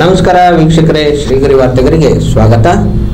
ನಮಸ್ಕಾರ ವೀಕ್ಷಕರೇ, ಶ್ರೀಗರಿ ವಾರ್ತೆಗರಿಗೆ ಸ್ವಾಗತ.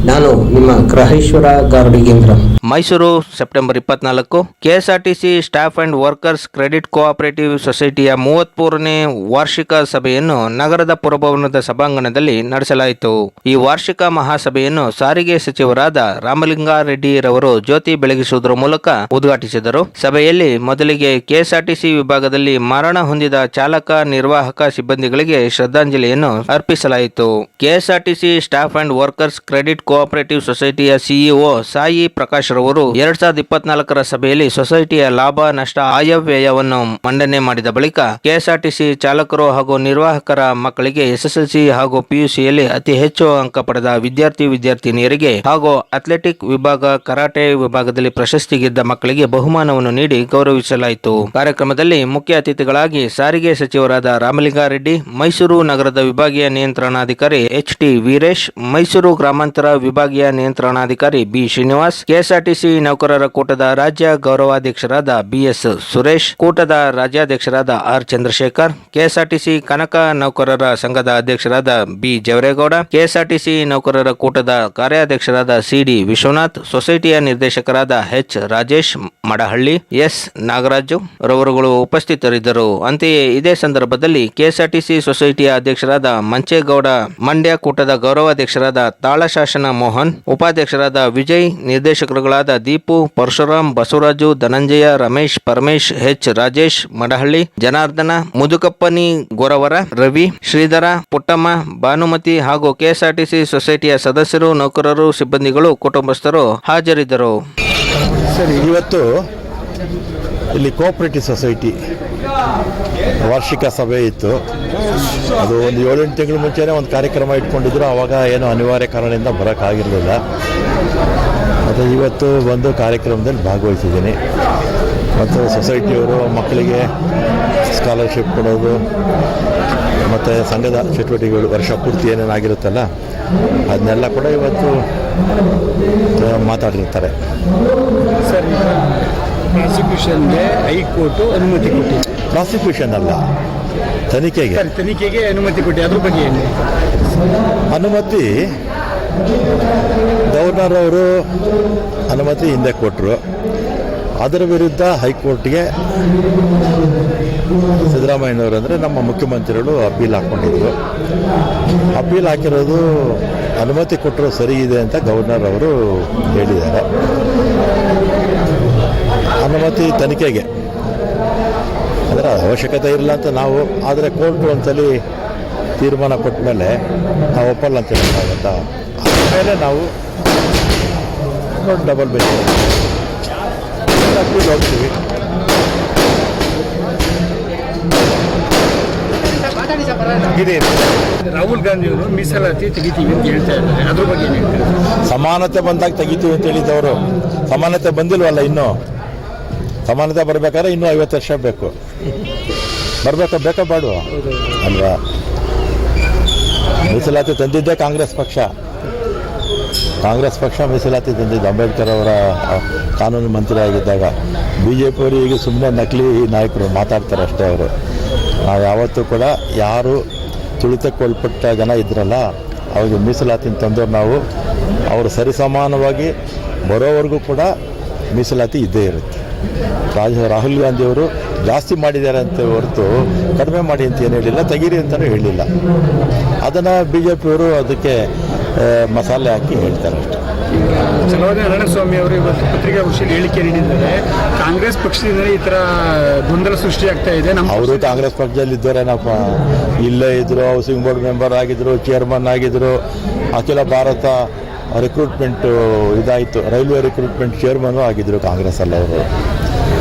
ನಾನು ನಿಮ್ಮ ಗ್ರಹೇಶ್ವರ ಗಾರ್ಡಿಗೇಂದ್ರ ಮೈಸೂರು, ಸೆಪ್ಟೆಂಬರ್ ಇಪ್ಪತ್ನಾಲ್ಕು, KSRTC staff and workers credit cooperative ಸೊಸೈಟಿಯ ಮೂವತ್ಮೂರನೇ ವಾರ್ಷಿಕ ಸಭೆಯನ್ನು ನಗರದ ಪುರಭವನದ ಸಭಾಂಗಣದಲ್ಲಿ ನಡೆಸಲಾಯಿತು. ಈ ವಾರ್ಷಿಕ ಮಹಾಸಭೆಯನ್ನು ಸಾರಿಗೆ ಸಚಿವರಾದ ರಾಮಲಿಂಗಾರೆಡ್ಡಿರವರು ಜ್ಯೋತಿ ಬೆಳಗಿಸುವುದರ ಮೂಲಕ ಉದ್ಘಾಟಿಸಿದರು. ಸಭೆಯಲ್ಲಿ ಮೊದಲಿಗೆ ಕೆಎಸ್ಆರ್ಟಿಸಿ ವಿಭಾಗದಲ್ಲಿ ಮರಣ ಹೊಂದಿದ ಚಾಲಕ, ನಿರ್ವಾಹಕ ಸಿಬ್ಬಂದಿಗಳಿಗೆ ಶ್ರದ್ಧಾಂಜಲಿಯನ್ನು ಅರ್ಪಿಸಲಾಯಿತು KSRTC staff and workers credit cooperative ಸೊಸೈಟಿಯ CEO Sai Prakash ರವರು ಎರಡ್ ಸಾವಿರದ ಇಪ್ಪತ್ನಾಲ್ಕರ ಸಭೆಯಲ್ಲಿ ಸೊಸೈಟಿಯ ಲಾಭ, ನಷ್ಟ, ಆಯವ್ಯಯವನ್ನು ಮಂಡನೆ ಮಾಡಿದ ಬಳಿಕ ಕೆಎಸ್ಆರ್ಟಿಸಿ ಚಾಲಕರು ಹಾಗೂ ನಿರ್ವಾಹಕರ ಮಕ್ಕಳಿಗೆ ಎಸ್ಎಸ್ಎಲ್ಸಿ ಹಾಗೂ ಪಿಯುಸಿಯಲ್ಲಿ ಅತಿ ಹೆಚ್ಚು ಅಂಕ ಪಡೆದ ವಿದ್ಯಾರ್ಥಿ ವಿದ್ಯಾರ್ಥಿನಿಯರಿಗೆ ಹಾಗೂ ಅಥ್ಲೆಟಿಕ್ ವಿಭಾಗ, ಕರಾಟೆ ವಿಭಾಗದಲ್ಲಿ ಪ್ರಶಸ್ತಿ ಗೆದ್ದ ಮಕ್ಕಳಿಗೆ ಬಹುಮಾನವನ್ನು ನೀಡಿ ಗೌರವಿಸಲಾಯಿತು. ಕಾರ್ಯಕ್ರಮದಲ್ಲಿ ಮುಖ್ಯ ಅತಿಥಿಗಳಾಗಿ ಸಾರಿಗೆ ಸಚಿವರಾದ ರಾಮಲಿಂಗಾರೆಡ್ಡಿ, ಮೈಸೂರು ನಗರದ ವಿಭಾಗೀಯ ನಿಯಂತ್ರಣಾಧಿಕಾರಿ ಎಚ್ ಟಿ ವೀರೇಶ್, ಮೈಸೂರು ಗ್ರಾಮಾಂತರ ವಿಭಾಗೀಯ ನಿಯಂತ್ರಣಾಧಿಕಾರಿ ಬಿ ಶ್ರೀನಿವಾಸ್, ಕೆಎಸ್ಆರ್ಟಿಸಿ ನೌಕರರ ಕೂಟದ ರಾಜ್ಯ ಗೌರವಾಧ್ಯಕ್ಷರಾದ ಬಿಎಸ್ ಸುರೇಶ್, ಕೂಟದ ರಾಜ್ಯಾಧ್ಯಕ್ಷರಾದ ಆರ್ ಚಂದ್ರಶೇಖರ್, ಕೆಎಸ್ಆರ್ಟಿಸಿ ಕನಕ ನೌಕರರ ಸಂಘದ ಅಧ್ಯಕ್ಷರಾದ ಬಿ ಜವರೇಗೌಡ, ಕೆಎಸ್ಆರ್ಟಿಸಿ ನೌಕರರ ಕೂಟದ ಕಾರ್ಯಾಧ್ಯಕ್ಷರಾದ ಸಿಡಿ ವಿಶ್ವನಾಥ್, ಸೊಸೈಟಿಯ ನಿರ್ದೇಶಕರಾದ ಎಚ್ ರಾಜೇಶ್ ಮಡಹಳ್ಳಿ, ಎಸ್ ನಾಗರಾಜು ರವರುಗಳು ಉಪಸ್ಥಿತರಿದ್ದರು. ಅಂತೆಯೇ ಇದೇ ಸಂದರ್ಭದಲ್ಲಿ ಕೆಎಸ್ಆರ್ಟಿಸಿ ಸೊಸೈಟಿಯ ಅಧ್ಯಕ್ಷರಾದ ಮಂಚೇಗೌಡ ಮಂಡ್ಯ ಕೂಟದ ಗೌರವಾಧ್ಯಕ್ಷರಾದ ತಾಳಶಾಸನ ಮೋಹನ್, ಉಪಾಧ್ಯಕ್ಷರಾದ ವಿಜಯ್, ನಿರ್ದೇಶಕರುಗಳಾದ ದೀಪು, ಪರಶುರಾಮ್, ಬಸವರಾಜು, ಧನಂಜಯ, ರಮೇಶ್, ಪರಮೇಶ್, ಎಚ್ ರಾಜೇಶ್, ಮಡಹಳ್ಳಿ, ಜನಾರ್ದನ, ಮುದುಕಪ್ಪನಿ, ಗೊರವರ, ರವಿ, ಶ್ರೀಧರ, ಪುಟ್ಟಮ್ಮ, ಭಾನುಮತಿ ಹಾಗೂ ಕೆಎಸ್ಆರ್ಟಿಸಿ ಸೊಸೈಟಿಯ ಸದಸ್ಯರು, ನೌಕರರು, ಸಿಬ್ಬಂದಿಗಳು, ಕುಟುಂಬಸ್ಥರು ಹಾಜರಿದ್ದರು. ಇವತ್ತು ಇಲ್ಲಿ ಕೋಆಪರೇಟಿವ್ ಸೊಸೈಟಿ ವಾರ್ಷಿಕ ಸಭೆ ಇತ್ತು. ಅದು ಒಂದು ಏಳೆಂಟು ತಿಂಗಳ ಮುಂಚೆನೇ ಒಂದು ಕಾರ್ಯಕ್ರಮ ಇಟ್ಕೊಂಡಿದ್ರು. ಆವಾಗ ಏನು ಅನಿವಾರ್ಯ ಕಾರಣದಿಂದ ಬರೋಕ್ಕಾಗಿರಲಿಲ್ಲ. ಮತ್ತು ಇವತ್ತು ಬಂದು ಕಾರ್ಯಕ್ರಮದಲ್ಲಿ ಭಾಗವಹಿಸಿದ್ದೀನಿ. ಮತ್ತು ಸೊಸೈಟಿಯವರು ಮಕ್ಕಳಿಗೆ ಸ್ಕಾಲರ್ಶಿಪ್ ಕೊಡೋದು, ಮತ್ತು ಸಂಘದ ಚಟುವಟಿಕೆಗಳು ವರ್ಷ ಪೂರ್ತಿ ಏನೇನಾಗಿರುತ್ತಲ್ಲ ಅದನ್ನೆಲ್ಲ ಕೂಡ ಇವತ್ತು ಮಾತಾಡಿರ್ತಾರೆ. ಸರ್. ಪ್ರಾಸಿಕ್ಯೂಷನ್ಗೆ ಹೈಕೋರ್ಟ್ ಅನುಮತಿ ಕೊಟ್ಟಿದೆ. ಪ್ರಾಸಿಕ್ಯೂಷನ್ ಅಲ್ಲ ತನಿಖೆಗೆ. ಸರ್ ತನಿಖೆಗೆ ಅನುಮತಿ ಕೊಟ್ಟಿದೆ. ಅದ್ರ ಬಗ್ಗೆ ಏನು? ಅನುಮತಿ ಗವರ್ನರ್ ಅವರು ಅನುಮತಿ ಹಿಂದೆ ಕೊಟ್ಟರು ಅದರ ವಿರುದ್ಧ ಹೈಕೋರ್ಟ್ಗೆ ಸಿದ್ದರಾಮಯ್ಯನವರು ಅಂದರೆ ನಮ್ಮ ಮುಖ್ಯಮಂತ್ರಿಗಳು ಅಪೀಲ್ ಹಾಕ್ಕೊಂಡಿದ್ರು ಅಪೀಲ್ ಹಾಕಿರೋದು ಅನುಮತಿ ಕೊಟ್ಟರು ಸರಿ ಇದೆ ಅಂತ ಗವರ್ನರ್ ಅವರು ಹೇಳಿದ್ದಾರೆ. ಅನುಮತಿ ತನಿಖೆಗೆ. ಅದರ ಅವಶ್ಯಕತೆ ಇಲ್ಲ ಅಂತ ನಾವು ಆದರೆ ಕೋರ್ಟು ಒಂದ್ಸಲಿ ತೀರ್ಮಾನ ಕೊಟ್ಟ ಮೇಲೆ ನಾವು ಒಪ್ಪಲ್ಲ ಅಂತ ಹೇಳೋಕ್ಕಾಗತ್ತಾ ಆಮೇಲೆ ನಾವು ಡಬಲ್ ಬೆಂಚ್ ಹೋಗ್ತೀವಿ. ಇದೆ. ರಾಹುಲ್ ಗಾಂಧಿ ಅವರು ಮೀಸಲಾತಿ ತೆಗಿತೀವಿ ಅಂತ ಹೇಳ್ತಾ ಇದ್ದಾರೆ. ಅದ್ರ ಬಗ್ಗೆ ಸಮಾನತೆ ಬಂದಾಗ ತೆಗಿತೀವಿ ಅಂತ ಹೇಳಿದ್ದವರು. ಸಮಾನತೆ ಬಂದಿಲ್ವಲ್ಲ ಇನ್ನೂ? ಸಮಾನತೆ ಬರಬೇಕಾದ್ರೆ ಇನ್ನೂ ಐವತ್ತು ವರ್ಷ ಬೇಕು. ಬರಬೇಕಾ ಬೇಕಾ ಬಾಡು. ಅಲ್ವಾ? ಮೀಸಲಾತಿ ತಂದಿದ್ದೇ ಕಾಂಗ್ರೆಸ್ ಪಕ್ಷ. ಕಾಂಗ್ರೆಸ್ ಪಕ್ಷ ಮೀಸಲಾತಿ ತಂದಿದ್ದು ಅಂಬೇಡ್ಕರ್ ಅವರ ಕಾನೂನು ಮಂತ್ರಿ ಆಗಿದ್ದಾಗ ಬಿ ಜೆ ಪಿಯವರು ಈಗ ಸುಮ್ಮನೆ ನಕಲಿ ನಾಯಕರು ಮಾತಾಡ್ತಾರೆ ಅಷ್ಟೇ ಅವರು. ನಾವು ಯಾವತ್ತೂ ಕೂಡ ಯಾರು ತುಳಿತಕ್ಕೊಳ್ಪಟ್ಟ ಜನ ಇದ್ರಲ್ಲ, ಅವ್ರಿಗೆ ಮೀಸಲಾತಿನ ತಂದವ್ರು ನಾವು. ಅವರು ಸರಿಸಮಾನವಾಗಿ ಬರೋವರೆಗೂ ಕೂಡ ಮೀಸಲಾತಿ ಇದ್ದೇ ಇರುತ್ತೆ. ರಾಜ ರಾಹುಲ್ ಗಾಂಧಿಯವರು ಜಾಸ್ತಿ ಮಾಡಿದ್ದಾರೆ ಅಂತ ಹೊರತು ಕಡಿಮೆ ಮಾಡಿ ಅಂತ ಏನು ಹೇಳಿಲ್ಲ ತೆಗೀರಿ ಅಂತಲೂ ಹೇಳಿಲ್ಲ. ಅದನ್ನು ಬಿ ಜೆ ಪಿಯವರು ಅದಕ್ಕೆ ಮಸಾಲೆ ಹಾಕಿ ಹೇಳ್ತಾರೆ ಅಷ್ಟೇ. ನಾರಾಯಣಸ್ವಾಮಿ ಅವರು ಇವತ್ತು ಪತ್ರಿಕಾಗೋಷ್ಠಿಯಲ್ಲಿ ಹೇಳಿಕೆ ನೀಡಿದ್ದಾರೆ. ಕಾಂಗ್ರೆಸ್ ಪಕ್ಷದಿಂದ ಈ ಥರ ಗೊಂದಲ ಸೃಷ್ಟಿಯಾಗ್ತಾ ಇದೆ. ನಮ್ಮ ಅವರು ಕಾಂಗ್ರೆಸ್ ಪಕ್ಷದಲ್ಲಿ ಇದ್ದವರೇನಪ್ಪ ಇಲ್ಲೇ ಇದ್ದರು ಹೌಸಿಂಗ್ ಬೋರ್ಡ್ ಮೆಂಬರ್ ಆಗಿದ್ರು ಚೇರ್ಮನ್ ಆಗಿದ್ರು ಅಖಿಲ ಭಾರತ ರಿಕ್ರೂಟ್ಮೆಂಟ್ ಇದಾಯಿತು. ರೈಲ್ವೆ ರಿಕ್ರೂಟ್ಮೆಂಟ್ ಚೇರ್ಮನ್ ಆಗಿದ್ರು ಕಾಂಗ್ರೆಸ್ಸಲ್ಲಿ ಅವರು.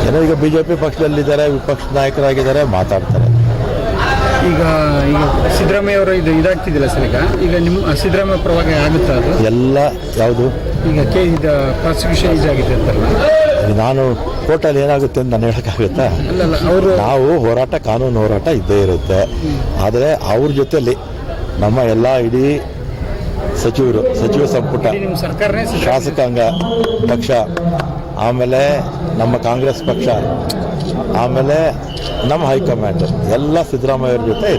ಏನೋ ಈಗ ಬಿ ಜೆ ಪಿ ಪಕ್ಷದಲ್ಲಿದ್ದಾರೆ ವಿಪಕ್ಷ ನಾಯಕರಾಗಿದ್ದಾರೆ ಮಾತಾಡ್ತಾರೆ. ಈಗ ಈಗ ಸಿದ್ದರಾಮಯ್ಯ ಅವರು ಇದು ಇದಾಗ್ತಿದ್ದಿಲ್ಲ ಸರ್ ಈಗ? ಈಗ ನಿಮ್ಮ ಸಿದ್ದರಾಮಯ್ಯ ಪರವಾಗಿ ಆಗುತ್ತಾ ಅದು? ಎಲ್ಲ ಯಾವುದು? ಈಗ ಕೆ ಇದು ಪ್ರಾಸಿಕ್ಯೂಷನ್ ಇದಾಗಿದೆ ಅಂತಲ್ಲ ನಾನು ಕೋರ್ಟಲ್ಲಿ ಏನಾಗುತ್ತೆ ಅಂತ ನಾನು ಹೇಳೋಕ್ಕಾಗುತ್ತಾ? ಅವರು ನಾವು ಹೋರಾಟ ಕಾನೂನು ಹೋರಾಟ ಇದ್ದೇ ಇರುತ್ತೆ. ಆದರೆ ಅವ್ರ ಜೊತೆಲಿ ನಮ್ಮ ಎಲ್ಲ ಇಡೀ ಸಚಿವರು ಸಚಿವ ಸಂಪುಟ ನಿಮ್ಮ ಸರ್ಕಾರನೇ ಶಾಸಕಾಂಗ ಪಕ್ಷ ಆಮೇಲೆ ನಮ್ಮ ಕಾಂಗ್ರೆಸ್ ಪಕ್ಷ ಆಮೇಲೆ ನಮ್ಮ ಹೈಕಮಾಂಡ್ ಎಲ್ಲ ಸಿದ್ದರಾಮಯ್ಯ ಅವ್ರ ಜೊತೆ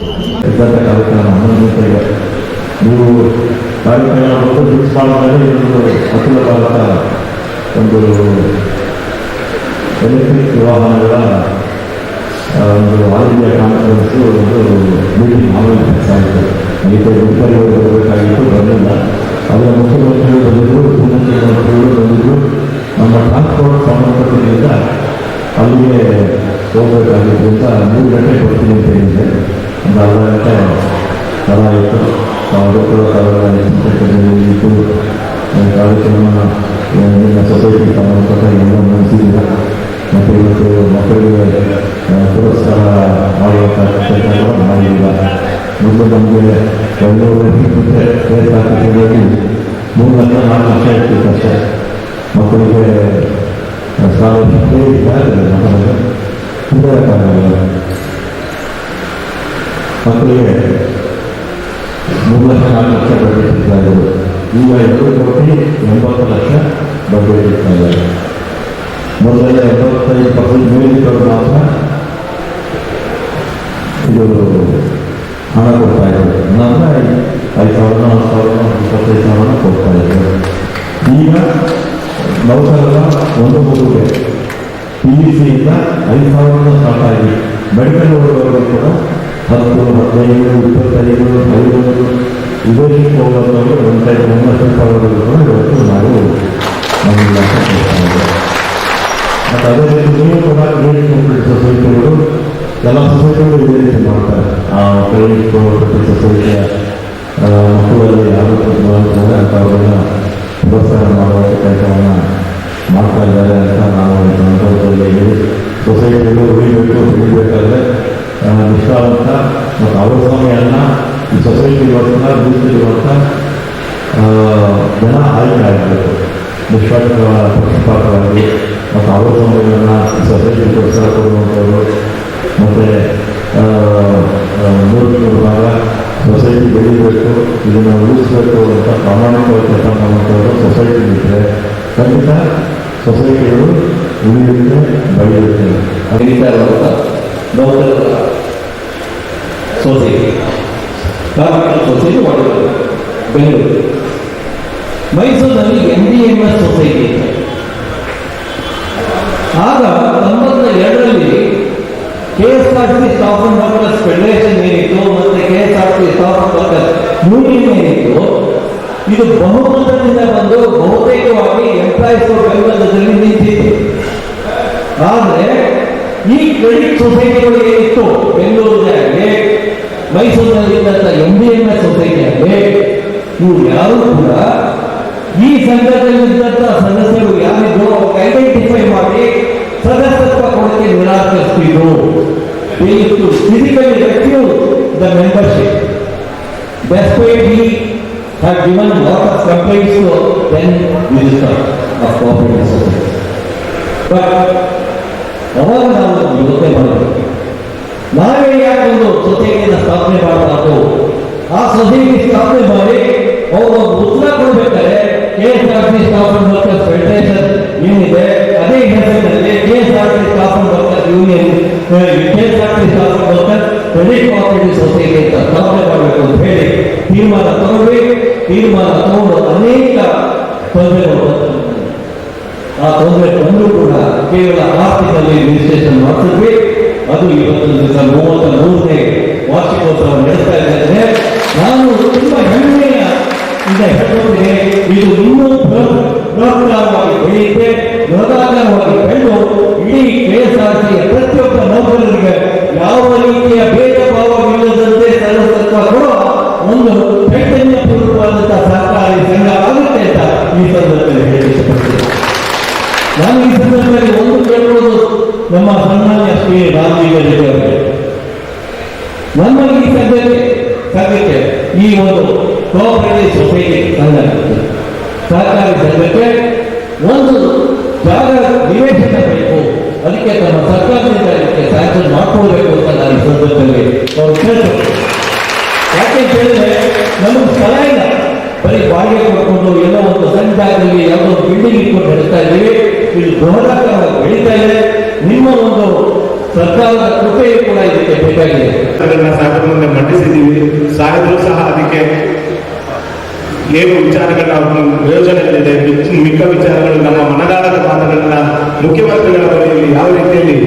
ಒಂದು ಎಲೆಕ್ಟ್ರಿಕ್ ವಾಹನಗಳ ಆ, ಒಂದು ಆಲ್ ಇಂಡಿಯಾ ಕಾನ್ಫರೆನ್ಸು ಒಂದು ಮೀಟಿಂಗ್ ಆಯೋಜಿಸ್ತಾ ಇತ್ತು ಅದಕ್ಕೆ ಉಡುಪಲ್ಲಿ ಬರಬೇಕಾಗಿತ್ತು ಬರಲಿಲ್ಲ ಅದರ ಮುಖ್ಯಮಂತ್ರಿಗಳು ಬಂದಿದ್ದರು ಉಪಮುಖ್ಯಮಂತ್ರಿಗಳು ಬಂದಿದ್ದರು ನಮ್ಮ ಟ್ರಾನ್ಸ್ಪೋರ್ಟ್ ಸಂಬಂಧಪಟ್ಟಿದ್ದರಿಂದ ಅಲ್ಲಿಗೆ ಹೋಗಬೇಕಾಗಿದ್ದರಿಂದ ಮೂರು ಗಂಟೆ ಬರ್ತೀನಿ ಅಂತ ಹೇಳಿದ್ದೆ ಒಂದು ಅರ್ಧ ಗಂಟೆ ತಡ ಆಯಿತು ಅವರು ಕೂಡ ಇತ್ತು ಕಾರ್ಯಕ್ರಮ ನಿಮ್ಮ ಸೊಸೈಟಿ ಸಂಬಂಧಪಟ್ಟ ಎಲ್ಲ ಮುಗಿಸಿದ್ದೀರ ಮತ್ತು ಇವತ್ತು ಮಕ್ಕಳಿಗೆ ಆ, ಪುರಸ್ಕಾರ ಮಾಡುವಂಥ ಕೆಲಸ ಮಾಡಿಲ್ಲ ಮುಂದೆ ನಮಗೆ ಬೆಂಗಳೂರು ಮತ್ತು ಕೆ ಎಸ್ ಆರ್ ಟಿ ಸಿಯಲ್ಲಿ ಮೂರು ಲಕ್ಷ ನಾಲ್ಕು ಲಕ್ಷ ಇರ್ತಿತ್ತು ಅಷ್ಟೇ ಮಕ್ಕಳಿಗೆ ಸ್ಕಾಲರ್ಶಿಪ್ ಇದ್ದಾರೆ ಮಕ್ಕಳಿಗೆ ಇದಕ್ಕಾಗಲ್ಲ ಮಕ್ಕಳಿಗೆ ಮೂರು ಲಕ್ಷ ನಾಲ್ಕು ಲಕ್ಷ ಬಡ್ಡಿ ಸಿಗ್ತಾ ಇದ್ರು ಈಗ ಎರಡು ಕೋಟಿ ಎಂಬತ್ತು ಲಕ್ಷ ಬಡ್ಡಿ ಸಿಗ್ತಾ ಇದ್ದಾರೆ ಮೊದಲೆಲ್ಲ ಎಂಬತ್ತೈದು ಪರ್ಸೆಂಟ್ ಮೇಲಿದ್ದವರು ಮಾತ್ರ ಇದು ಹಣ ಕೊಡ್ತಾ ಇದ್ದಾರೆ ಅಂದರೆ ಐದು ಸಾವಿರ ಹತ್ತು ಸಾವಿರ ಇಪ್ಪತ್ತೈದು ಸಾವಿರ ಕೊಡ್ತಾ ಇದ್ದಾರೆ ಈಗ ನೌಕರರ ಒಂದು ಮೂರುಗೆ ಪಿ ಯು ಸಿಯಿಂದ ಐದು ಸಾವಿರದ ಸ್ಟಾರ್ಟ್ ಆಗಿ ಮೆಡಿಕಲ್ ಓದುವವರು ಕೂಡ ಹತ್ತು ಹದಿನೈದು ಇಪ್ಪತ್ತೈದು ಐವತ್ತು ವಿದೇಶಕ್ಕೆ ಹೋಗೋದವರು ಒಂದು ಟೈಮ್ ಒಂಬತ್ತು ಕೂಡ ಇವತ್ತು ನಾವು ನಮ್ಮ ಮತ್ತು ಅದೇ ರೀತಿ ನೀವು ಕೂಡ ಸೊಸೈಟಿಗಳು ಎಲ್ಲ ಸೊಸೈಟಿಗಳು ಇದೇ ರೀತಿ ಮಾಡ್ತಾರೆ ಆ ಕ್ರೆಡಿಟ್ ಕೋಪರೇಟಿವ್ ಸೊಸೈಟಿಯ ಆ, ಮಕ್ಕಳಲ್ಲಿ ಯಾರು ಮಾಡ್ತಾರೆ ಅಂಥವ್ರನ್ನ ಪ್ರೋತ್ಸಾಹ ಮಾಡುವಂಥ ಕೆಲಸವನ್ನು ಮಾಡ್ತಾ ಇದ್ದಾರೆ ಅಂತ ನಾವು ಈ ಸಂದರ್ಭದಲ್ಲಿ ಹೇಳಿ ಸೊಸೈಟಿಗಳು ಉಳಿಬೇಕು ಬೆಳಿಬೇಕಾದ್ರೆ ಆ, ನಿಷ್ಠಾವಂತ ಮತ್ತು ಅವ್ರ ಸಮಯನ ಈ ಸೊಸೈಟಿಗೋಸ್ಕರ ಮೀಸಲಿರುವಂಥ ಆ, ಜನ ಆಯ್ಕೆ ಆಗಬೇಕು ನಿಷ್ಪಕ್ಷ ಪಕ್ಷಪಾತವಾಗಿ ಮತ್ತು ಅವರ ಸಮಯವನ್ನು ಸೊಸೈಟಿ ಪ್ರೋತ್ಸಾಹ ಕೊಡುವಂಥವ್ರು ಮತ್ತು ನೂರು ಭಾಗ ಸೊಸೈಟಿ ಬೆಳಿಬೇಕು ಇದನ್ನು ಉಳಿಸ್ಬೇಕು ಅಂತ ಪ್ರಾಮಾಣಿಕವಾಗಿ ಕೆಲಸ ಮಾಡುವಂಥವ್ರು ಸೊಸೈಟಿ ಇದ್ದರೆ ಖಂಡಿತ ಸೊಸೈಟಿಗಳು ಉಳಿಯುತ್ತೆ ಬೆಳೆಯುತ್ತೆ ನಡೀತಾ ಸೊಸೈಟಿ ಕಾರ್ಮಿಕರ ಸೊಸೈಟಿ ಮಾಡಿರೋದು ಬೆಂಗಳೂರು. ಮೈಸೂರಿನಲ್ಲಿ N D M S society. ಆಗ ತೊಂಬತ್ತ ಎರಡರಲ್ಲಿ K S R T staff and workers federation ಏನಿತ್ತು ಮತ್ತೆ K S R T staff and workers union ಏನಿತ್ತು, ಇದು ಬಹುಮತದಿಂದ ಬಂದು ಬಹುತೇಕವಾಗಿ ಎಂಪ್ಲಾಯೀಸ್ ಬೆಂಬಲದಲ್ಲಿ ನಿಂತಿತ್ತು ಆದರೆ ಈ ಕ್ರೆಡಿಟ್ ಸೊಸೈಟಿಗಳು ಏನಿತ್ತು ಬೆಂಗಳೂರಿನಾಗೆ ಮೈಸೂರಿನಲ್ಲಿದ್ದಂಥ ಎಂ ಡಿ ಎಂ ಎಸ್ ಸೊಸೈಟಿಯಾಗೆ ಇವು ಯಾರು ಕೂಡ ಈ ಸಂಘದಲ್ಲಿದ್ದಂಥ ಸದಸ್ಯರು ಯಾರಿದ್ರು ಅವ್ರಿಗೆ ಐಡೆಂಟಿಫೈ ಮಾಡಿ ಸದಸ್ಯತ್ವ ಕೊಡಕ್ಕೆ ನಿರಾಕರಿಸ್ತಿದ್ರು physically refuse the membership despite he had given lot of complaints to then minister of cooperative society. But ಅವಾಗ ನಾವು ಯೋಚನೆ ಮಾಡಬೇಕು ನಾವೇ ಯಾಕೊಂದು ಸೊಸೈಟಿಯನ್ನು ಸ್ಥಾಪನೆ ಮಾಡಬಾರ್ದು. ಆ ಸೊಸೈಟಿ ಸ್ಥಾಪನೆ ಮಾಡಿ ಅವರು ಉತ್ತರ ಕೊಡಬೇಕಾದ್ರೆ K S R T staff and workers federation ಏನಿದೆ, ಅದೇ ಹೆಸರಿನಲ್ಲಿ K S R T staff and workers union K S R T staff and workers credit cooperative society ಅಂತ ಸ್ಥಾಪನೆ ಮಾಡಬೇಕು ಅಂತ ಹೇಳಿ ತೀರ್ಮಾನ ತಗೊಂಡ್ವಿ. ತೀರ್ಮಾನ ತಗೊಂಡು ಅನೇಕ ತೊಂದರೆಗಳು. ಆ ತೊಂದರೆ ಬಂದರೂ ಕೂಡ ಕೇವಲ ಆರ್ಥಿಕಲ್ಲಿ ರಿಜಿಸ್ಟ್ರೇಷನ್ ಮಾಡಿಸಿದ್ವಿ ಅದು ಇವತ್ತಿನ ದಿವಸ ಮೂವತ್ತ ಮೂರನೇ ವಾರ್ಷಿಕೋತ್ಸವ ಅವರಿಗೆ ನಮ್ಮ ಈ ಸದ್ಯಕ್ಕೆ ಸದ್ಯಕ್ಕೆ ಈ ಒಂದು ಕೋಆಪರೇಟಿವ್ ಸೊಸೈಟಿ ಸಂಘ ಸಹಕಾರಿ ಸಂಘಕ್ಕೆ ಒಂದು ಜಾಗ ನಿವೇಶನ ಬೇಕು ಅದಕ್ಕೆ ತಮ್ಮ ಸರ್ಕಾರದಿಂದ ಅದಕ್ಕೆ ಸ್ಯಾಂಕ್ಷನ್ ಮಾಡ್ಕೊಳ್ಬೇಕು ಅಂತ ನಾನು ಈ ಸಂದರ್ಭದಲ್ಲಿ ಅವರು ಹೇಳಿದ್ರೆ ನಮಗೆ ಸ್ಥಳ ಇಲ್ಲ ಬರೀ ಬಾಡಿಗೆ ಕೊಟ್ಕೊಂಡು ಎಲ್ಲೋ ಒಂದು ಸಣ್ಣ ಜಾಗದಲ್ಲಿ ಯಾವುದೋ ಒಂದು ಬಿಲ್ಡಿಂಗ್ ಇಟ್ಕೊಂಡು ನಡೆಸ್ತಾ ಇದ್ದೀವಿ. ಇದು ಬೃಹದಾಕಾರವಾಗಿ ಬೆಳೀತಾ ಇದೆ. ನಿಮ್ಮ ಒಂದು ಸರ್ಕಾರದ ಕೃಪೆಯು ಕೂಡ ಇದಕ್ಕೆ ಬೇಕಾಗಿದೆ. ಮುಂದೆ ಮಂಡಿಸಿದ್ದೀವಿ. ಸಾಯಿದ್ರು ಸಹ ಅದಕ್ಕೆ ಏನು ವಿಚಾರಗಳ ಯೋಜನೆಗಳಿದೆ, ಮಿಕ್ಕ ವಿಚಾರಗಳು ನಮ್ಮ ಮನದಾಳದ ಮಾತುಗಳನ್ನ, ಮುಖ್ಯಮಂತ್ರಿಗಳ ಬಳಿಯಲ್ಲಿ ಯಾವ ರೀತಿಯಲ್ಲಿ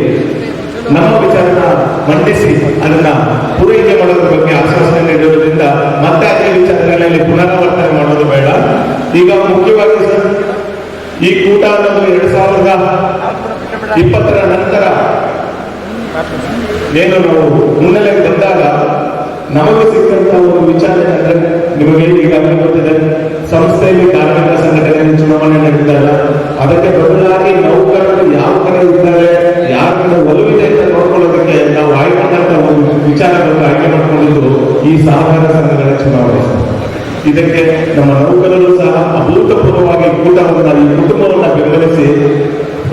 ನಮ್ಮ ವಿಚಾರನ ಮಂಡಿಸಿ, ಅದನ್ನ ಪೂರೈಕೆ ಮಾಡೋದ್ರ ಬಗ್ಗೆ ಆಶ್ವಾಸನೆ ನೀಡುವುದರಿಂದ ಮತ್ತೆ ಅದೇ ವಿಚಾರಗಳಲ್ಲಿ ಪುನರಾವರ್ತನೆ ಮಾಡೋದು ಬೇಡ. ಈಗ ಮುಖ್ಯವಾಗಿ ಈ ಕೂಟ ಅನ್ನೋದು ಎರಡ್ ಸಾವಿರದ ಇಪ್ಪತ್ತರ ನಂತರ ಏನು ನಾವು ಮುನ್ನೆಲೆಗೆ ಬಂದಾಗ ನಮಗೆ ಸಿಕ್ಕಂತ ಒಂದು ವಿಚಾರ ಏನಂದ್ರೆ ನಿಮಗೆ ಈಗ ಗೊತ್ತಿದೆ ಸಂಸ್ಥೆಯಲ್ಲಿ ಕಾರ್ಮಿಕ ಸಂಘಟನೆ ಚುನಾವಣೆ ನಡೆದಾಗ ಅದಕ್ಕೆ ಬದಲಾಗಿ ನೌಕರರು ಯಾವ ಕಡೆ ಇದ್ದಾರೆ ಯಾರ ಕಡೆ ಒಲವಿದೆ ಅಂತ ನೋಡ್ಕೊಳ್ಳೋದಕ್ಕೆ ನಾವು ಆಯ್ಕೆ ಮಾಡಿದಂತ ಒಂದು ವಿಚಾರಗಳನ್ನು ಆಯ್ಕೆ ಮಾಡ್ಕೊಂಡಿದ್ದು ಈ ಸಹಕಾರ ಸಂಘಗಳ ಚುನಾವಣೆ. ಇದಕ್ಕೆ ನಮ್ಮ ನೌಕರರು ಸಹ ಅಭೂತಪೂರ್ವವಾಗಿ ಕೂಟವನ್ನ ಈ ಕುಟುಂಬವನ್ನ ಬೆಂಬಲಿಸಿ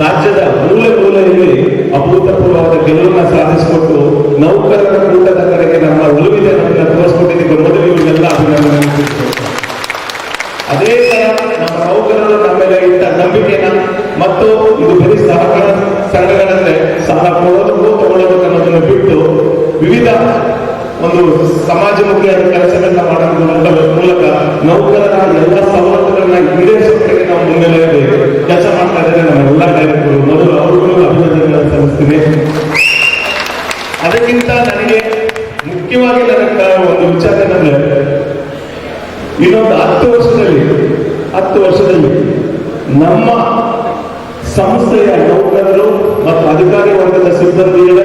ರಾಜ್ಯದ ಮೂಲೆ ಮೂಲೆಯಲ್ಲಿ ಅಭೂತಪೂರ್ವವಾದ ಗೆಲುವನ್ನ ಸಾಧಿಸಿಕೊಟ್ಟು ನೌಕರರ ಕೂಟದ ಕಡೆಗೆ ನಮ್ಮ ಒಲವಿದೆ ಅನ್ನೋದನ್ನ ತೋರಿಸ್ಕೊಟ್ಟಿದ್ದಕ್ಕೆ ಮೊದಲು ಇವನ್ನೆಲ್ಲ ಅಭಿನಂದನೆ. ಅದೇ ತರ ನಮ್ಮ ನೌಕರರು ನಮ್ಮ ಮೇಲೆ ಇಟ್ಟ ನಂಬಿಕೆನ ಮತ್ತು ಇದು ಬರೀ ಸಹಕಾರ ಸಂಘಗಳಂದ್ರೆ ಸಹ ಕೊಡೋದಕ್ಕೂ ತಗೊಳ್ಳೋದಕ್ಕೆ ಅನ್ನೋದನ್ನು ಬಿಟ್ಟು ವಿವಿಧ ಒಂದು ಸಮಾಜಮುಖಿ ಕೆಲಸಗಳನ್ನ ಮಾಡೋದ್ರ ಮೂಲಕ- ನೌಕರರ ಎಲ್ಲ ಸವಲತ್ತುಗಳನ್ನ ಈಡೇರಿಸೋದಕ್ಕೆ ನಾವು ಮುನ್ನೆಲೆಯಲ್ಲಿ ಕೆಲಸ ಮಾಡ್ತಾ ಇದ್ದಾರೆ ನಮ್ಮ ಎಲ್ಲ ನಾಯಕರು ಮೊದಲು ಅವರುಗಳು ಅಭಿನಂದನೆಗಳನ್ನು ಸಲ್ಲಿಸ್ತೀನಿ. ಅದಕ್ಕಿಂತ ನನಗೆ ಮುಖ್ಯವಾಗಿ ನನ್ನ ಒಂದು ವಿಚಾರ ಏನಂದ್ರೆ, ಇನ್ನೊಂದು ಹತ್ತು ವರ್ಷದಲ್ಲಿ ಹತ್ತು ವರ್ಷದಲ್ಲಿ ನಮ್ಮ ಸಂಸ್ಥೆಯ ನೌಕರರು ಮತ್ತು ಅಧಿಕಾರಿ ವರ್ಗದ ಸಿಬ್ಬಂದಿಗಳೇ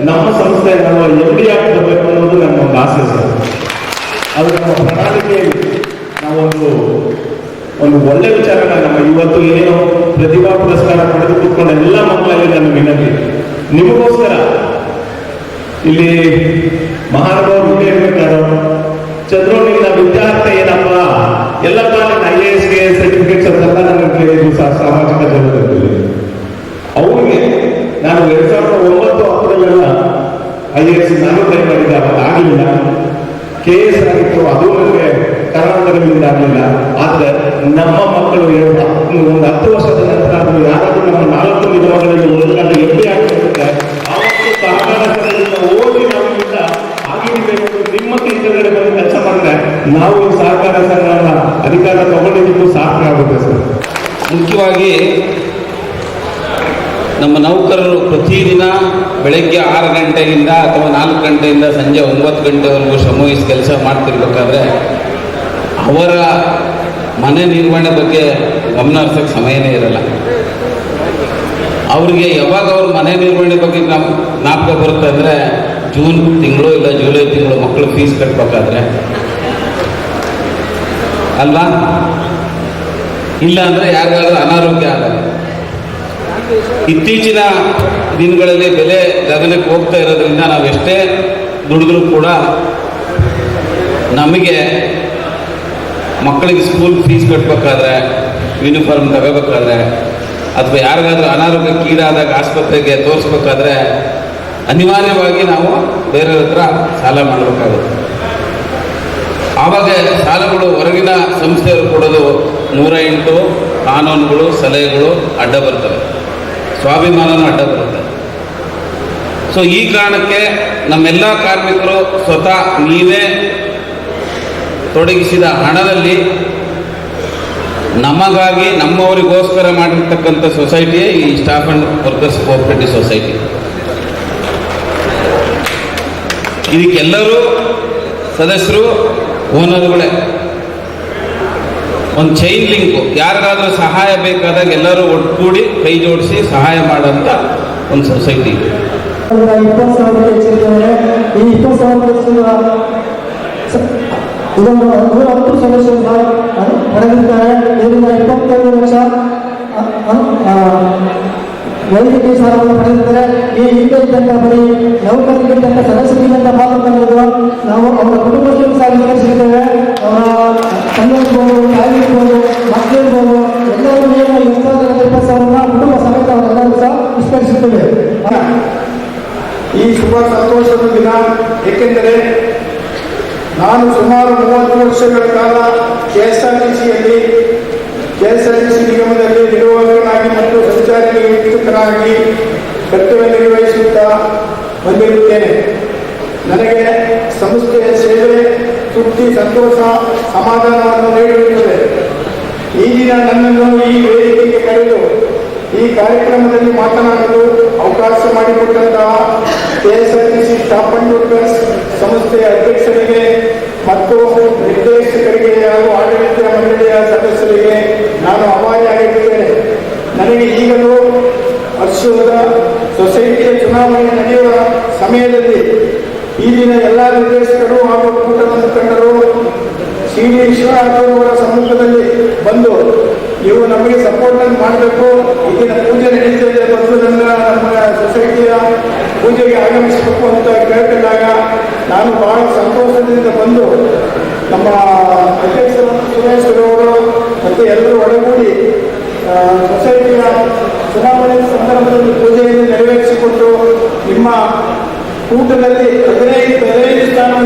ನಮ್ಮ ಸಂಸ್ಥೆಯ ನಾವು ಎಂ ಡಿ ಆಗಬೇಕು ಅನ್ನೋದು ನನ್ನ ಒಂದು ಆಸೆ ಸರ್ ಅದು ನಮ್ಮ ಪ್ರಣಾಳಿಕೆಯಲ್ಲಿ ನಾವೊಂದು, ಒಂದು ಒಳ್ಳೆ ವಿಚಾರನ ನಮ್ಮ ಇವತ್ತು ಏನೋ ಪ್ರತಿಭಾ ಪುರಸ್ಕಾರ ಪಡೆದು ಕೂತ್ಕೊಂಡ ಎಲ್ಲ ಮಕ್ಕಳಲ್ಲಿ ನನ್ನ ವಿನಂತಿ. ನಿಮಗೋಸ್ಕರ ಇಲ್ಲಿ ಮಹಾನುಭಾವರು ಮುಂದೆ ಇರ್ಬೇಕಾದ್ರು ವಿದ್ಯಾರ್ಥಿ ವಿದ್ಯಾರ್ಥ ಏನಪ್ಪ? ಎಲ್ಲಪ್ಪ ನನ್ನ ಐ ಎ ಎಸ್ಗೆ ಸರ್ಟಿಫಿಕೇಟ್ಸ್ ಅಂತೆಲ್ಲ ನನಗೆ ಸಾಮಾಜಿಕ ಜವಾಬ್ದಾರಿ ಅವರಿಗೆ ನಾನು ಎರಡ್ ಸಾವಿರದ ಒಂಬತ್ತು ಹತ್ತರಲ್ಲೆಲ್ಲ ಐ ಎ ಎಸ್ ನಾನು ಟ್ರೈ ಮಾಡಿದ್ದೆ ಅವಾಗ ಆಗಲಿಲ್ಲ ಕೆ ಎಸ್ ಆಗಿತ್ತು, ಅದು ನಮಗೆ ಕರ್ನಾಟಕದಿಂದ ಆಗಲಿಲ್ಲ. ಆದ್ರೆ ನಮ್ಮ ಮಕ್ಕಳು ಒಂದು ಹತ್ತು ವರ್ಷದ ನಂತರ ಯಾರಾದರೂ ನಮ್ಮ ನಾಲ್ಕು ನಿಗಮಗಳಲ್ಲಿ ಓದಿಕೊಂಡು ಎಂ ಆಗಿರುತ್ತೆ ಆವತ್ತು ಅವತ್ತು ಸಹಕಾರ ಸಂಘದಿಂದ ಓದಿ ನಮ್ಮಿಂದ ಆಗಿರ್ಬೇಕು ನಿಮ್ಮ ಕೆಳಗಡೆ ಬಂದು ಕೆಲಸ ಮಾಡಿದ್ರೆ, ನಾವು ಈ ಸಹಕಾರ ಸಂಘ ಅಧಿಕಾರ ತಗೊಂಡಿದ್ದು ಸಾಧ್ಯ ಆಗುತ್ತೆ ಸರ್. ಮುಖ್ಯವಾಗಿ ನಮ್ಮ ನೌಕರರು ಪ್ರತಿದಿನ ಬೆಳಗ್ಗೆ ಆರು ಗಂಟೆಯಿಂದ ಅಥವಾ ನಾಲ್ಕು ಗಂಟೆಯಿಂದ ಸಂಜೆ ಒಂಬತ್ತು ಗಂಟೆವರೆಗೂ ಶ್ರಮವಹಿಸಿ ಕೆಲಸ ಮಾಡ್ತಿರ್ಬೇಕಾದ್ರೆ ಅವರ ಮನೆ ನಿರ್ವಹಣೆ ಬಗ್ಗೆ ಗಮನ ಹರಿಸೋಕ್ಕೆ ಸಮಯನೇ ಇರಲ್ಲ. ಅವ್ರಿಗೆ ಯಾವಾಗ ಅವ್ರ ಮನೆ ನಿರ್ವಹಣೆ ಬಗ್ಗೆ ನಮ್ಮ ಜ್ಞಾಪಕ ಬರುತ್ತೆ ಅಂದರೆ ಜೂನ್ ತಿಂಗಳು ಇಲ್ಲ ಜುಲೈ ತಿಂಗಳು ಮಕ್ಕಳು ಫೀಸ್ ಕಟ್ಟಬೇಕಾದ್ರೆ ಅಲ್ವಾ? ಇಲ್ಲ ಅಂದರೆ ಯಾರಿಗಾದ್ರೂ ಅನಾರೋಗ್ಯ ಆಗಲ್ಲ ಇತ್ತೀಚಿನ ದಿನಗಳಲ್ಲಿ ಬೆಲೆ ಗಗನಕ್ಕೆ ಹೋಗ್ತಾ ಇರೋದ್ರಿಂದ ನಾವು ಎಷ್ಟೇ ದುಡಿದ್ರೂ ಕೂಡ ನಮಗೆ ಮಕ್ಕಳಿಗೆ ಸ್ಕೂಲ್ ಫೀಸ್ ಕಟ್ಟಬೇಕಾದ್ರೆ ಯೂನಿಫಾರ್ಮ್ ತಗೋಬೇಕಾದ್ರೆ, ಅಥವಾ ಯಾರಿಗಾದ್ರೂ ಅನಾರೋಗ್ಯಕ್ಕೀಡಾದಾಗ ಆಸ್ಪತ್ರೆಗೆ ತೋರಿಸ್ಬೇಕಾದ್ರೆ ಅನಿವಾರ್ಯವಾಗಿ ನಾವು ಬೇರೆಯವ್ರ ಹತ್ರ ಸಾಲ ಮಾಡಬೇಕಾಗುತ್ತೆ. ಆವಾಗ ಸಾಲಗಳು ಹೊರಗಿನ ಸಂಸ್ಥೆಯವರು ಕೊಡೋದು ನೂರ ಎಂಟು ಕಾನೂನುಗಳು, ಸಲಹೆಗಳು ಅಡ್ಡ ಬರ್ತವೆ. ಸ್ವಾಭಿಮಾನನೂ ಅಡ್ಡ ಬರುತ್ತೆ. ಸೊ ಈ ಕಾರಣಕ್ಕೆ ನಮ್ಮೆಲ್ಲ ಕಾರ್ಮಿಕರು ಸ್ವತಃ ನೀವೇ ತೊಡಗಿಸಿದ ಹಣದಲ್ಲಿ ನಮಗಾಗಿ, ನಮ್ಮವರಿಗೋಸ್ಕರ ಮಾಡಿರ್ತಕ್ಕಂಥ ಸೊಸೈಟಿ ಈ staff and workers cooperative society ಇದಕ್ಕೆಲ್ಲರೂ ಸದಸ್ಯರು ಓನರ್ಗಳೇ ಒಂದು ಚೈನ್ ಲಿಂಕು ಯಾರಿಗಾದರೂ ಸಹಾಯ ಬೇಕಾದಾಗ ಎಲ್ಲರೂ ಒಟ್ಟುಗೂಡಿ ಕೈ ಜೋಡಿಸಿ ಸಹಾಯ ಮಾಡೋಂಥ ಒಂದು ಸೊಸೈಟಿ ಇದೆ ಇಪ್ಪತ್ತು ಸಾವಿರ ಈ ಲಕ್ಷ ವೈದ್ಯಕೀಯ ಸಾಲವನ್ನು ಈ ನಾವು ಅವರ ಕುಟುಂಬಕ್ಕೆ ಸಹ ಅವರ ತಂದೆ ಇರ್ಬೋದು ತಾಯಿ ಇರ್ಬೋದು ಮಕ್ಕಳಿರ್ಬೋದು ಎಲ್ಲರೂ ಏನು ಇಪ್ಪತ್ತು ಇಪ್ಪತ್ತು ಸಾವಿರ ಕುಟುಂಬ ಸಮೇತ ಅವರೆಲ್ಲರೂ ಸಹ ವಿಸ್ತರಿಸುತ್ತೇವೆ ಈ ಶುಭ ಸಂತೋಷದ ದಿನ, ಏಕೆಂದರೆ ನಾನು ಸುಮಾರು ಮೂವತ್ತು ವರ್ಷಗಳ ಕಾಲ ಕೆ ಎಸ್ ಆರ್ ಟಿ ಸಿಯಲ್ಲಿ K S R T C ನಿಗಮದಲ್ಲಿ ನಿರ್ವಾಹಕನಾಗಿ ಮತ್ತು ಸಂಚಾರಿ ನಿರೀಕ್ಷಕನಾಗಿ ಕರ್ತವ್ಯ ನಿರ್ವಹಿಸುತ್ತಾ ಬಂದಿರುತ್ತೇನೆ. ನನಗೆ ಸಂಸ್ಥೆಯ ಸೇವೆ ತೃಪ್ತಿ, ಸಂತೋಷ ಸಮಾಧಾನವನ್ನು ನೀಡುತ್ತದೆ ಈ ದಿನ ನನ್ನನ್ನು ಈ ವೇದಿಕೆಗೆ ಕರೆದು, ಈ ಕಾರ್ಯಕ್ರಮದಲ್ಲಿ ಮಾತನಾಡಲು ಅವಕಾಶ ಮಾಡಿಕೊಟ್ಟಂತಹ ಕೆಎಸ್ಆರ್ಟಿಸಿ ವರ್ಕರ್ಸ್ ಸಂಸ್ಥೆಯ ಅಧ್ಯಕ್ಷರಿಗೆ ಮತ್ತು ನಿರ್ದೇಶಕರಿಗೆ ಹಾಗೂ ಆಡಳಿತ ಮಂಡಳಿಯ ಸದಸ್ಯರಿಗೆ ನಾನು ಅಪಾಯವಾಗಿದ್ದೇನೆ ನನಗೆ ಈಗಲೂ ವರ್ಷದ ಸೊಸೈಟಿಯ ಚುನಾವಣೆ ನಡೆಯುವ ಸಮಯದಲ್ಲಿ ದಿನ ಎಲ್ಲ ನಿರ್ದೇಶಕರು ಹಾಗೂ ಒಕ್ಕೂಟದ ಮುಖಂಡರು ಶ್ರೀ ವಿಶ್ವನಾಥರವರ ಸಮ್ಮುಖದಲ್ಲಿ ಬಂದು, ನೀವು ನಮಗೆ ಸಪೋರ್ಟ್ ಮಾಡಬೇಕು. ಈಗಿನ ಪೂಜೆ ನಡೀತಾ ಇದೆ. ನನ್ನ, ನಮ್ಮ ಸೊಸೈಟಿಯ ಪೂಜೆಗೆ ಆಗಮಿಸಬೇಕು ಅಂತ ಕೇಳ್ಕೊಂಡಾಗ ನಾನು ಬಹಳ ಸಂತೋಷದಿಂದ ಬಂದು, ನಮ್ಮ ಅಧ್ಯಕ್ಷರು ಸುರೇಶ್ವರವರು ಮತ್ತು ಎಲ್ಲರೂ ಒಡಗೂಡಿ ಸೊಸೈಟಿಯ ಚುನಾವಣೆ ಸಂದರ್ಭದಲ್ಲಿ ಪೂಜೆಯನ್ನು ನೆರವೇರಿಸಿಕೊಂಡು ನಿಮ್ಮ ಕೂಟದಲ್ಲಿ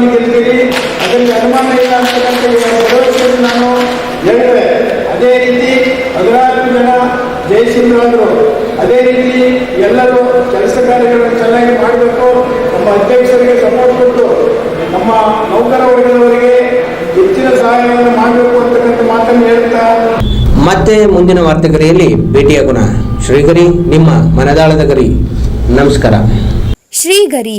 ಹದಿನೈದು ಗೆಲ್ತೀರಿ ಅದರಲ್ಲಿ ಅನುಮಾನ ಇಲ್ಲ ಅಂತಕ್ಕಂಥ ಭರವಸೆಯನ್ನು ನಾನು ಹೇಳಿದೆ ಅದೇ ರೀತಿ ಹದಿನಾಲ್ಕು ಜನ ಜಯಸಿಂಹರಾದರು ಅದೇ ರೀತಿ ಎಲ್ಲರೂ ಕೆಲಸ ಕಾರ್ಯಗಳನ್ನು ಚೆನ್ನಾಗಿ ಮಾಡಬೇಕು. ನಮ್ಮ ಅಧ್ಯಕ್ಷರಿಗೆ ಸಪೋರ್ಟ್ ಕೊಟ್ಟು ನಮ್ಮ ನೌಕರ ವರ್ಗದವರಿಗೆ ಹೆಚ್ಚಿನ ಸಹಾಯವನ್ನು ಮಾಡಬೇಕು ಅಂತಕ್ಕಂಥ ಮಾತನ್ನು ಹೇಳ್ತಾ ಮತ್ತೆ ಮುಂದಿನ ವಾರ್ತೆಗರಿಯಲ್ಲಿ ಭೇಟಿಯಾಗೋಣ ಶ್ರೀಗರಿ ನಿಮ್ಮ ಮನದಾಳದ ಗರಿ. ನಮಸ್ಕಾರ. ಶ್ರೀಗರಿ